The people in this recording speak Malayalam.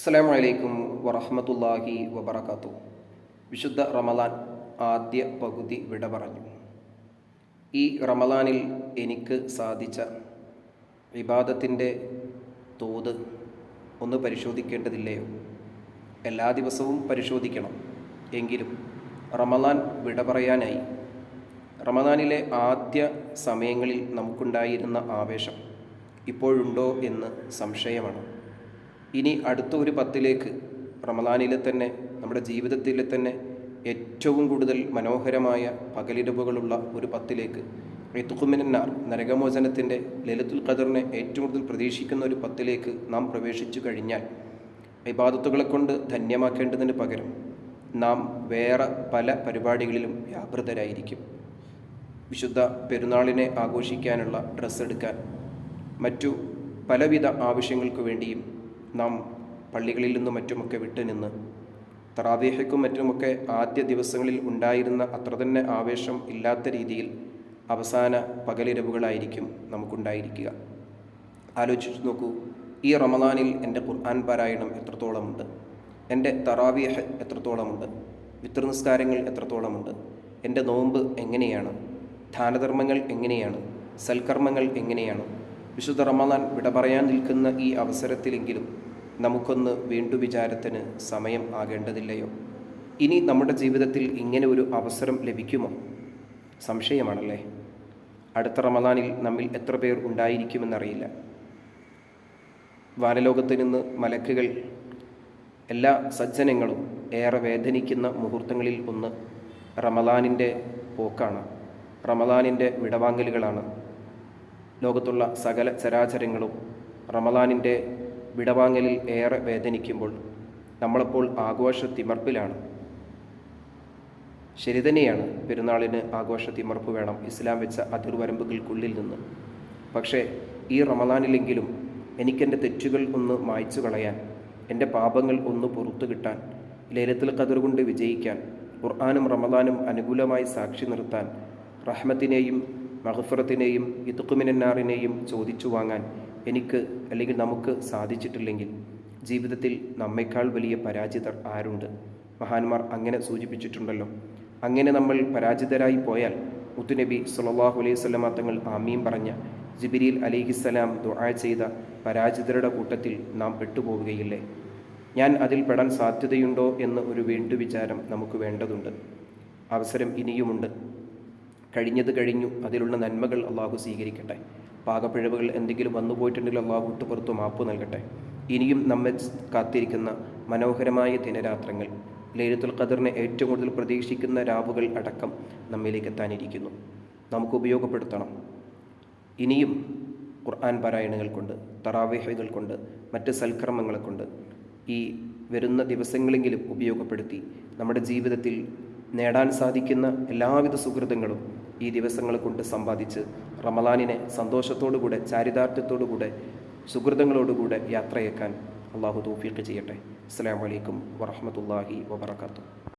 അസ്സാം വലൈക്കും വറഹമത്തല്ലാഹി വബർക്കാത്തു വിശുദ്ധ റമലാൻ ആദ്യ പകുതി വിട പറഞ്ഞു. ഈ റമലാനിൽ എനിക്ക് സാധിച്ച വിവാദത്തിന്റെ തോത് ഒന്ന് പരിശോധിക്കേണ്ടതില്ലയോ? എല്ലാ ദിവസവും പരിശോധിക്കണം. എങ്കിലും റമലാൻ വിട പറയാനായി. റമദാനിലെ ആദ്യ സമയങ്ങളിൽ നമുക്കുണ്ടായിരുന്ന ആവേശം ഇപ്പോഴുണ്ടോ എന്ന് സംശയമാണ്. ഇനി അടുത്ത ഒരു പത്തിലേക്ക് റമദാനിലെ തന്നെ നമ്മുടെ ജീവിതത്തിലെ തന്നെ ഏറ്റവും കൂടുതൽ മനോഹരമായ പകലിരവുകളുള്ള ഒരു പത്തിലേക്ക് റിത്തുക്കുമിനാർ നരകമോചനത്തിന്റെ ലലിതുൽ ഖദറിനെ ഏറ്റവും കൂടുതൽ പ്രതീക്ഷിക്കുന്ന ഒരു പത്തിലേക്ക് നാം പ്രവേശിച്ചു കഴിഞ്ഞാൽ വിവാദത്തുകളെ കൊണ്ട് ധന്യമാക്കേണ്ടതിന് പകരം നാം വേറെ പല പരിപാടികളിലും വ്യാപൃതരായിരിക്കും. വിശുദ്ധ പെരുന്നാളിനെ ആഘോഷിക്കാനുള്ള ഡ്രസ്സ് എടുക്കാൻ മറ്റു പലവിധ ആവശ്യങ്ങൾക്ക് വേണ്ടിയും നാം പള്ളികളിൽ നിന്നും മറ്റുമൊക്കെ വിട്ടുനിന്ന് തറാദേഹയ്ക്കും മറ്റുമൊക്കെ ആദ്യ ദിവസങ്ങളിൽ ഉണ്ടായിരുന്ന അത്ര തന്നെ ആവേശം ഇല്ലാത്ത രീതിയിൽ അവസാന പകലിരവുകളായിരിക്കും നമുക്കുണ്ടായിരിക്കുക. ആലോചിച്ചു നോക്കൂ ഈ റമദാനിൽ എന്റെ ഖുർആൻ പാരായണം എത്രത്തോളമുണ്ട്? എന്റെ തറാവിയഹ് എത്രത്തോളമുണ്ട്? വിത്രനിസ്കാരങ്ങൾ എത്രത്തോളമുണ്ട്? എന്റെ നോമ്പ് എങ്ങനെയാണ്? ദാനധർമ്മങ്ങൾ എങ്ങനെയാണ്? സൽക്കർമ്മങ്ങൾ എങ്ങനെയാണ്? വിശുദ്ധ റമദാൻ വിട പറയാൻ നിൽക്കുന്ന ഈ അവസരത്തിലെങ്കിലും നമുക്കൊന്ന് വീണ്ടു വിചാരത്തിന് സമയം ആകേണ്ടതില്ലയോ? ഇനി നമ്മുടെ ജീവിതത്തിൽ ഇങ്ങനെ ഒരു അവസരം ലഭിക്കുമോ? സംശയമാണല്ലേ? അടുത്ത റമദാനിൽ നമ്മിൽ എത്ര പേർ ഉണ്ടായിരിക്കുമെന്നറിയില്ല. വാനലോകത്ത് നിന്ന് മലക്കുകൾ എല്ലാ സജ്ജനങ്ങളും ഏറെ വേദനിക്കുന്ന മുഹൂർത്തങ്ങളിൽ ഒന്ന് റമദാനിന്റെ പോക്കാണ്. റമദാനിന്റെ വിടവാങ്ങലുകളാണ്. ലോകത്തുള്ള സകല ചരാചരങ്ങളും റമദാനിന്റെ വിടവാങ്ങലിൽ ഏറെ വേദനിക്കുമ്പോൾ നമ്മളപ്പോൾ ആഘോഷ തിമർപ്പിലാണ് ശരി തന്നെയാണ് പെരുന്നാളിന് ആഘോഷ തിമർപ്പ് വേണം ഇസ്ലാം വെച്ച അതിർവരമ്പുകൾക്കുള്ളിൽ നിന്ന്. പക്ഷേ ഈ റമദാനിലെങ്കിലും എനിക്കെന്റെ തെറ്റുകൾ ഒന്ന് മായ്ച്ചു കളയാൻ എന്റെ പാപങ്ങൾ ഒന്ന് പുറത്തു കിട്ടാൻ ലേലത്തിൽ കതിർ കൊണ്ട് വിജയിക്കാൻ ഖുർആാനും റമദാനും അനുകൂലമായി സാക്ഷി നിർത്താൻ റഹ്മത്തിനെയും മഹഫറത്തിനെയും ഇതുക്കുമിനാറിനെയും ചോദിച്ചു വാങ്ങാൻ എനിക്ക് അല്ലെങ്കിൽ നമുക്ക് സാധിച്ചിട്ടില്ലെങ്കിൽ ജീവിതത്തിൽ നമ്മേക്കാൾ വലിയ പരാജിതർ ആരുണ്ട്? മഹാന്മാർ അങ്ങനെ സൂചിപ്പിച്ചിട്ടുണ്ടല്ലോ. അങ്ങനെ നമ്മൾ പരാജിതരായി പോയാൽ മുത്തുനബി സുലല്ലാഹു അലൈഹി സ്വലമ തങ്ങൾ ആമീം പറഞ്ഞ ജിബിരിൽ അലിഹിസ്സലാം ദുആ ചെയ്ത പരാജിതരുടെ കൂട്ടത്തിൽ നാം പെട്ടുപോവുകയില്ലേ? ഞാൻ അതിൽ പെടാൻ സാധ്യതയുണ്ടോ എന്ന് ഒരു വീണ്ടു വിചാരം നമുക്ക് വേണ്ടതുണ്ട്. അവസരം ഇനിയുമുണ്ട്. കഴിഞ്ഞത് കഴിഞ്ഞു. അതിലുള്ള നന്മകൾ അള്ളാഹു സ്വീകരിക്കട്ടെ. പാകപ്പിഴവുകൾ എന്തെങ്കിലും വന്നു പോയിട്ടുണ്ടെങ്കിൽ അള്ളാഹു വിട്ടുപുറത്തു മാപ്പ് നൽകട്ടെ. ഇനിയും നമ്മെ കാത്തിരിക്കുന്ന മനോഹരമായ ദിനരാത്രങ്ങൾ ലൈലത്തുൽ ഖദറിനെ ഏറ്റവും കൂടുതൽ പ്രതീക്ഷിക്കുന്ന രാവുകൾ അടക്കം നമ്മിലേക്ക് എത്താനിരിക്കുന്നു. നമുക്ക് ഉപയോഗപ്പെടുത്തണം. ഇനിയും ഖുർആൻ പാരായണങ്ങൾ കൊണ്ട് തറാവേഹകൾ കൊണ്ട് മറ്റ് സൽക്കർമ്മങ്ങളെ കൊണ്ട് ഈ വരുന്ന ദിവസങ്ങളെങ്കിലും ഉപയോഗപ്പെടുത്തി നമ്മുടെ ജീവിതത്തിൽ നേടാൻ സാധിക്കുന്ന എല്ലാവിധ സുഹൃതങ്ങളും ഈ ദിവസങ്ങൾ കൊണ്ട് സമ്പാദിച്ച് റമലാനിനെ സന്തോഷത്തോടുകൂടെ ചാരിതാർത്ഥ്യത്തോടുകൂടെ സുഹൃതങ്ങളോടുകൂടെ യാത്രയേക്കാൻ അള്ളാഹു തൗഫീഖ് ചെയ്യട്ടെ. അസ്സാം വലൈക്കും വറഹമത്തല്ലാഹി വബർക്കാത്തു